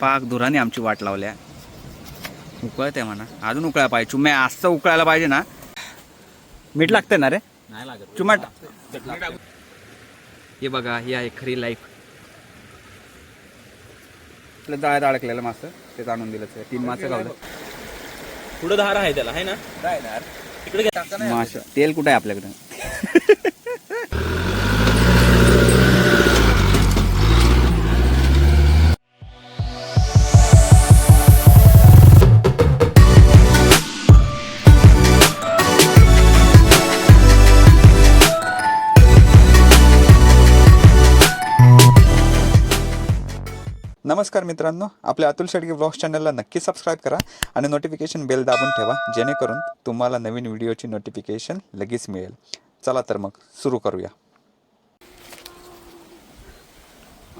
पाक धुराने आमची वाट लावल्या. उकळते म्हणा. अजून उकळायला पाहिजे. चुम्या असं उकळायला पाहिजे ना. मीठ लागतं ना रे? नाही लागत. हे बघा ही आहे खरी लाईफ आपलं जाळ्यात अडकलेलं मासं ते आणून दिलं तीन मासं गावलं पुढे धार आहे त्याला आहे ना? तिकडे तेल कुठं आहे आपल्याकडं? नमस्कार मित्रांनो आपल्या अतुल शेडगे ब्लॉग्स चॅनलला नक्की सबस्क्राईब करा आणि नोटिफिकेशन बेल दाबून ठेवा जेणेकरून तुम्हाला नवीन व्हिडिओची नोटिफिकेशन लगेच मिळेल. चला तर मग सुरू करूया.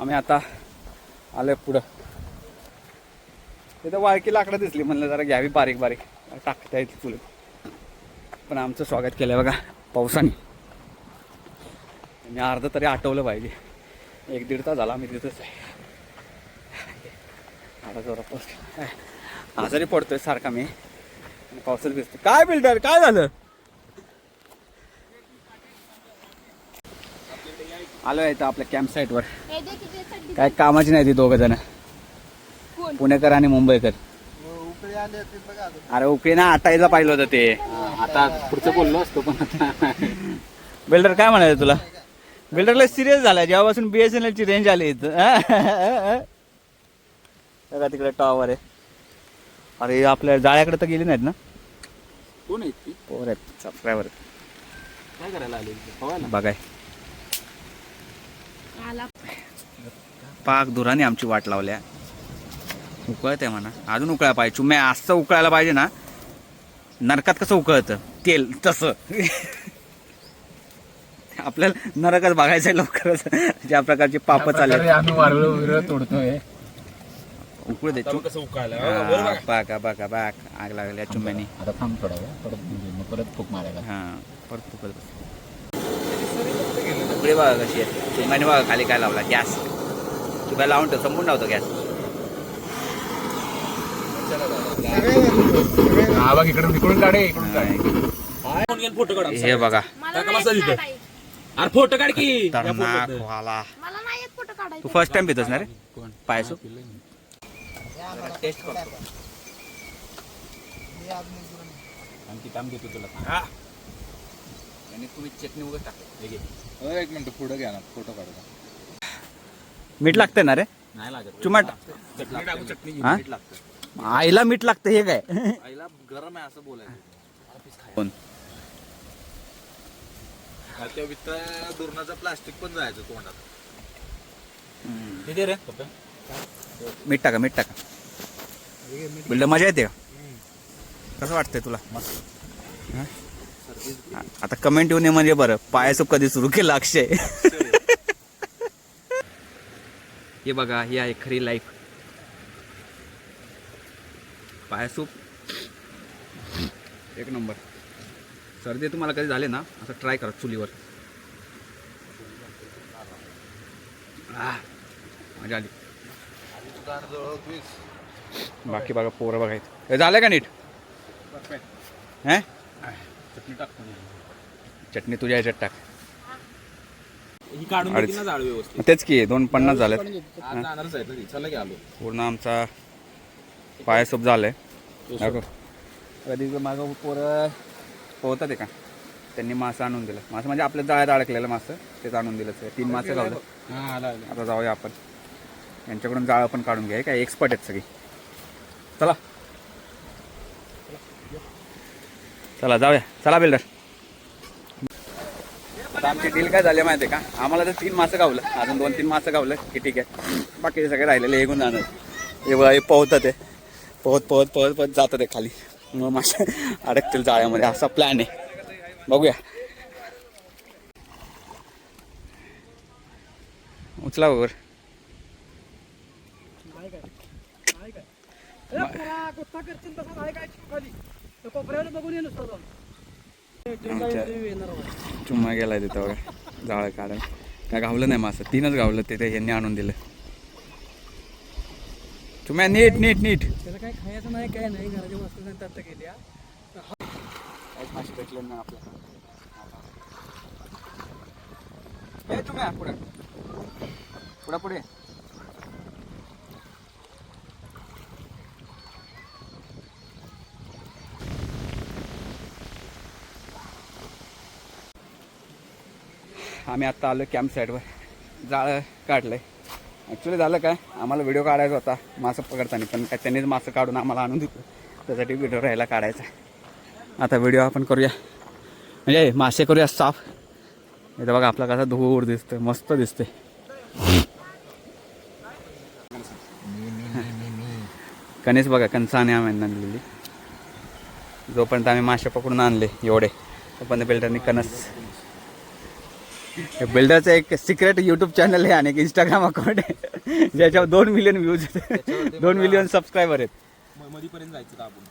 आम्ही आता आलो पुढं. तिथं वाळकी लाकडं दिसली म्हणलं जरा घ्यावी बारीक बारीक. टाकता येते फुलं. पण आमचं स्वागत केलं बघा पावसाने. आणि अर्ध तरी आठवलं पाहिजे. एक दीड तास झाला आम्ही तिथंच आहे. आता जोरात पाऊस काय, आजारी पडतोय सारखा मी. आणि पावसात भिजतो काय बिल्डर? काय झालं? आलोय इथं आपल्या कॅम्प साईटवर काय कामाची नाही ती दोघं जण. पुणेकर आणि मुंबईकर. अरे उकळी ना आटायला पाहिलं होतं ते. आता पुढचं बोललो असतो पण आता. बिल्डर काय म्हणायचं तुला? बिल्डरला सिरियस झाला जेव्हापासून बीएसएनएल ची रेंज आली इथं. बघा तिकडे टॉवर आहे. अरे आपल्या जाळ्याकडे तर गेली नाहीत ना? कोण आहे ती? पोर आहेत सबस्क्रायबर काय करायला आले बघाय. पाक धुराने आमची वाट लावल्या. उकळते म्हणा. अजून उकळायला पाहिजे. चुम्या असं उकळायला पाहिजे ना नरकात कसं उकळतं? तेल तसं. आपल्याला नरकच बघायचं आहे लवकरच. ज्या प्रकारचे पाप चालले आम्ही विरळ तोडतोय. उकळू दे कसं उकायला बाका बाका बाक आग लागल्या चुम्यानी आता थांब थोडा वेळ परत म्हणजे मग परत फुक मारायला हा परत फुकत बस उकळी बघा कशी आहे चुम्याने बघा खाली काय लावला गॅस चुम्या लावून ठेव संपून लावतो गॅस हा बघ इकडून इकडून काढे इकडून काढे फोटो काढ हे बघा. अरे फोटो काढ की तू फर्स्ट टाइम पितोस ना रे पायसू टेस्ट करतो. आणखी काम घेतो तुला. आणि तुम्ही चटणी वगैरे टाक. एक मिनिट पुढे घ्या ना फोटो काढा मीठ लागतंय ना रे? नाही लागत. चुमाट. चटणी टाकू चटणी हा? आईला मीठ लागतं हे काय? आईला गरम आहे असं बोलायचं? त्या वित्त दुर्नाचं प्लास्टिक पण जायचं तोंडात. तिथे रे मीठ टाका मीठ टाका. बिल्डर मजा येते का? कसं वाटतंय तुला? आता कमेंट येऊन ये म्हणजे बरं. पायासूप कधी सुरू केलं अक्षय? हे बघा ही आहे खरी लाईफ पायासूप एक नंबर. सर्दी तुम्हाला कधी झाले ना असं ट्राय करा चुलीवर. आह, मजा आली. बाकी बघा पोरं बघायचं हे झालं का नीट? हे? चटणी तुझ्या ह्याच्यात टाक. ही काढून अडीच. देते ना जाळ व्यवस्थित? तेच की दोन पन्नास झालेत. आज जाणारच आहे तरी चला की आलो. पूर्ण आमचा पायसूप झालाय. दाखव. कधी मागं पोरं पोहतात का? त्यांनी मासं आणून दिलं. मासं म्हणजे आपल्या जाळ्यात अडकलेलं मासं तेच आणून दिलं तीन मासं हा आला आता जाऊया आपण. यांच्याकडून जाळं पण काढून घ्या. हे काय एक्सपर्ट आहेत सगळी. चला. चला जाऊया. चला बिल्डर. आता आमची डील काय झाली माहिती आहे का? आम्हाला तर तीन मासं गावलं. अजून दोन तीन मासं गावलं की ठीक आहे. बाकीचे सगळे राहिलेले एकूण जाणार. हे बघा हे पोहतात ते. पोहत पोहत पोहत पोहत जातात ते खाली. मग मासे अडकतील जाळ्यामध्ये. असा प्लॅन आहे. बघूया. उचला वर. चुम्मा गेलाय तिथं बघा जाळं काढायला काय गावलं नाही मासं तीनच गावलं ते यांनी आणून दिलं. तुम्ही नीट नीट नीट. त्याचं काय खायचं नाही काय नाही घराच्या वस्तू नाही काहीच मासे भेटले नाही आपल्याला पुढे. पुढे पुढे. आम्ही आत्ता आलो कॅम्प साईडवर जाळं काढलंय. ॲक्च्युली झालं काय? आम्हाला व्हिडिओ काढायचा होता. मासं पकडताना पण काय त्यांनीच मासं काढून आम्हाला आणून दिलं. त्यासाठी व्हिडिओ राहायला काढायचा. आता व्हिडिओ आपण करूया. म्हणजे मासे करूया साफ. इथं बघा आपला कसा धूर दिसतोय मस्त दिसते कणीस बघा कणसाने आम्ही आणलेली. जोपर्यंत आम्ही मासे पकडून आणले एवढे तोपर्यंत बिल्डरनी कणस बिल्डरचं एक सिक्रेट यूट्यूब चॅनल आहे आणि एक इंस्टाग्राम अकाउंट आहे. ज्याच्यावर दोन मिलियन व्ह्यूज आहेत. दोन मिलियन सबस्क्रायबर आहेत. मधीपर्यंत जायचं आपण.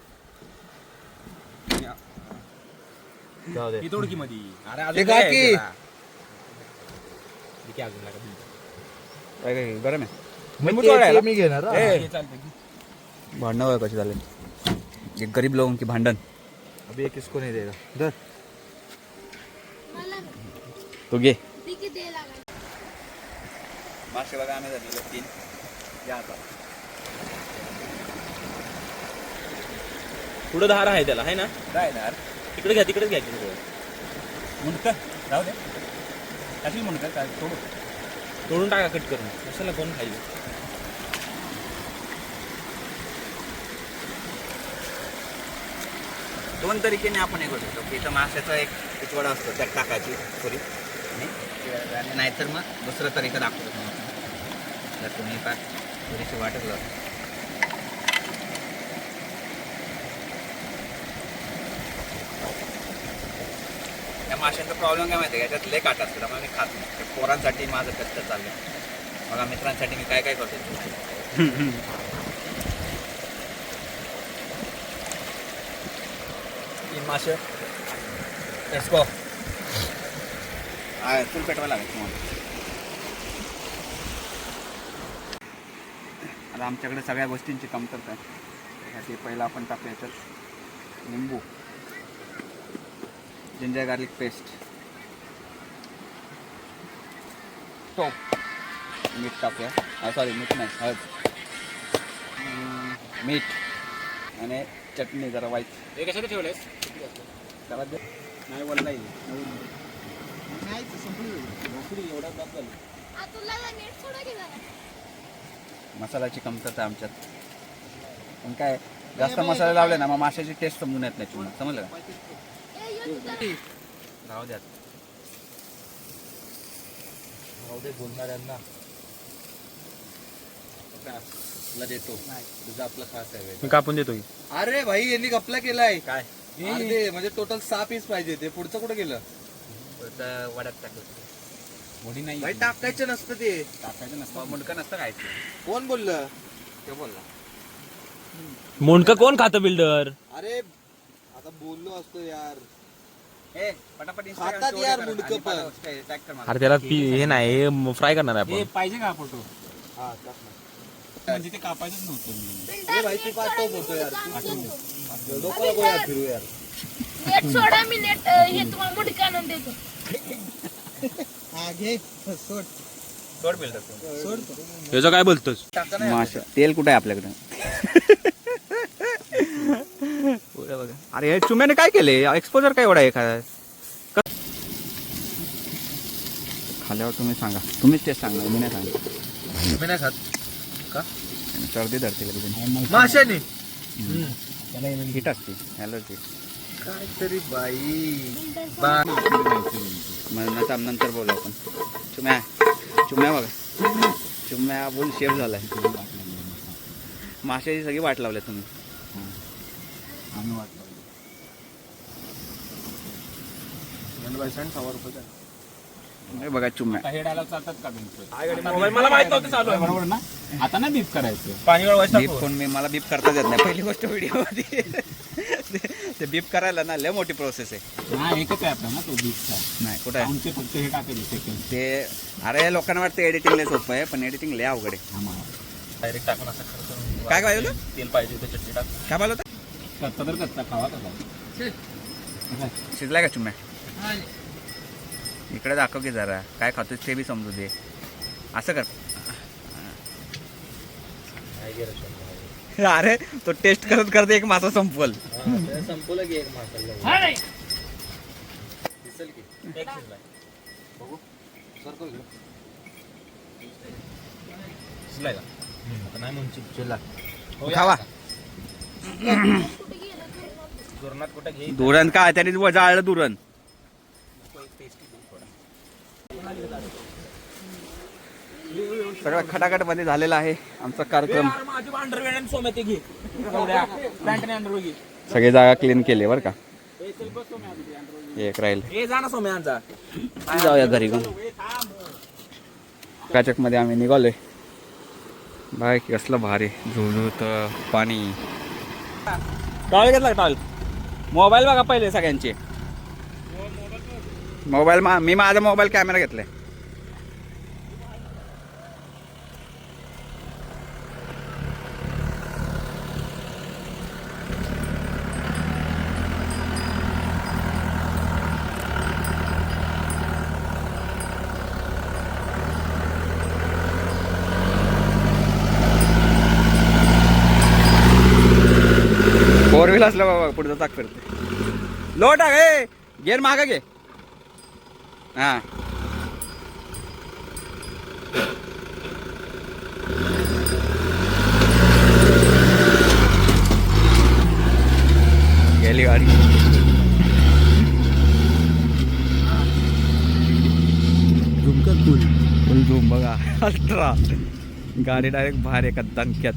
जाऊ दे. ही तोड की मधी. अरे ते अजून का काय की? आहे त्याला? की अजून लागा. बिल. काय काय गरम आहे मी लिंबू तोडायला? मी घेणार ए, चालतं की. भांडणं बघ कशी झाले? एक गरीब लोगों की भांडण. अभी एक किसको नहीं देगा. दर तू घे. मासे बघा आम्ही झालेले तीन. या आता. पुढं धार आहे त्याला आहे ना? काय ना तिकडे घ्या तिकडेच घ्या तिकडे मुंडकर राहू दे. कशी मुंडकर काय सोडू तोडून टाका कट करून. कशाला कोण खाईल? दोन तरीकेने आपण हे करू शकतो. की इथं माशाचा एक पिचवडा असतो त्यात टाकायची पुरी. आणि आणि नाहीतर मग दुसरा तरीका दाखवतो तुम्हाला. जर तुम्ही पाक थोडीशी वाटत त्या माशांचा प्रॉब्लेम काय माहिती आहे का? याच्यात लय काटा असतो त्यामुळे मी खात नाही. त्या पोरांसाठी माझं कष्ट चाललं बघा मित्रांसाठी मी काय काय करतो तीन मासे. लेट्स गो चूल पेटवायला लागेल तुम्हाला. आता आमच्याकडे सगळ्या गोष्टींची कमतरता आहे. त्यासाठी पहिला आपण टाकूया याच्यात लिंबू जिंजर गार्लिक पेस्ट टोप मीठ टाकूया. सॉरी मीठ नाही हळद. मीठ आणि चटणी जरा वाईट हे कशाला त्याला दे. नाही वल्ला येईल. मसाल्याची कमतरता आहे आमच्यात. पण काय जास्त मसाले लावले ना मग माशाची टेस्ट समजून येत नाही तुम्हाला समजलं? का. राहू द्या. राहू दे बोलणाऱ्यांना. तुला देतो. तुझा आपला खास आहे मी कापून देतो की. अरे भाई यांनी कपला केलाय. काय? म्हणजे टोटल सहा पीस पाहिजे ते पुढचं कुठं गेलं? वड्यात टाकलं मोडी नाही. भाई टाकायचं नसतं ते. टाकायचं नसतं. मुंडकं नसतं खायचं. कोण बोललं? ते बोलला. मोंडका कोण खातं बिल्डर? अरे आता बोललो असतो यार. ए पटापट खातात यार मुंडकं पण. अरे त्याला पी हे नाही फ्राय करणार आहे आपण. पाहिजे का फोटो हा टाक ना. म्हणजे ते कापायचंच नव्हतं मी. भाई, तू पाठव यार. लोकांना फिरू यार. नेट सोडा मी नेट हे तुम्हाला मुडके आणून देतो. घे सोड. सोड बिल्डर सोड. त्याचं काय बोलतोस? माशा. तेल कुठे आहे आपल्याकडे? बघा. अरे हे चुम्याने काय केले? एक्सपोजर काय एवढा आहे काय खाल्यावर तुम्ही सांगा. तुम्हीच तेच सांगा मी नाही सांगा मी नाही खात? का? सर्दी धरते लगेच माशाने. हिट असते ॲलर्जी काहीतरी बाई. मग नंतर नंतर बोलू आपण. चुम्या. चुम्या बघा. चुम्या बोल शेफ झालाय. माशाची सगळी वाट लावल्या तुम्ही. आम्ही रुपये हे बघा चुम्या. हे डायलॉग चालतात का मोबाईल मला माहीत नव्हतं चालू आहे. बरोबर ना? आता ना बीप करायचं. पाणी वळवायचं बीप कोण मी मला बीप करताच येत नाही. पहिली गोष्ट व्हिडिओ ते बीप करायला ना लय मोठी प्रोसेस आहे. हा एकच आहे आपला ना तो बीपचा नाही कुठं आहे? आमचे फक्त हे टाकेल सेकंड ते अरे लोकांना वाटतं एडिटिंग लय सोपं आहे पण एडिटिंग लय अवघड आहे. डायरेक्ट टाकून असं खर्च काय काय बोललं? तेल पाहिजे ते चटणी टाक. काय बोलत कच्चा तर कच्चा खावा कसा? शिजलाय का चुम्या? इकडे दाखव की जरा. काय खातोस ते बी समजू दे. असं कर. अरे तो टेस्ट करत करत एक मासा संपवल. हा, ते संपवलं की एक दिसेल की? सर्कल शिजलाय का? आता नाही म्हणशील शिजला खावा. जोरणात कुठे घे? दुरण काय त्याने जाळलं दुरण सगळं खटाखटमध्ये झालेला आहे आमचा कार्यक्रम. सगळी जागा क्लीन केली बरं का? एक राहील. जाऊया घरी काचकमध्ये आम्ही निघालोय. बाय कसलं भारी. झुळझुळत पाणी. टॉल घेतला टॉल मोबाईल बघा पहिले सगळ्यांचे. मोबाईल मा मी माझा मोबाईल कॅमेरा घेतलाय. फोर व्हील असलं बाबा पुढचा चाक फिरते लो टाक ए गेअर मागा घे. हा. गेली गाडी. बघा. अल्ट्रा गाडी डायरेक्ट बाहेर एका दणक्यात.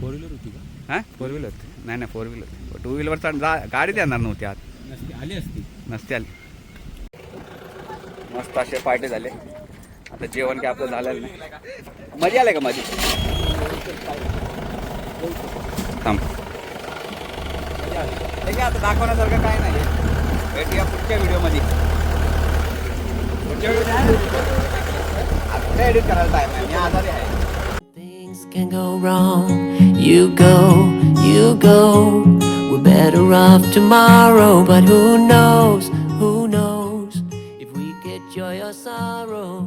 फोर व्हीलर होती का? हा? फोर व्हीलर नाही नाही फोर व्हीलर टू व्हीलरचा गाडीच येणार नव्हती आत नसती आली असती. नसते आली. मस्त असे पार्टी झाले. आता जेवण काय आपलं झालेलं नाही. मजा आलं का माझी? थांब. हे आता दाखवण्यासारखं काय नाही. भेटूया पुढच्या व्हिडिओमध्ये. पुढच्या व्हिडिओ आता एडिट करायला टाइम आहे. मी आजारी आहे. You go, you go. We're better off tomorrow, but who knows? Who knows if we get joy or sorrow?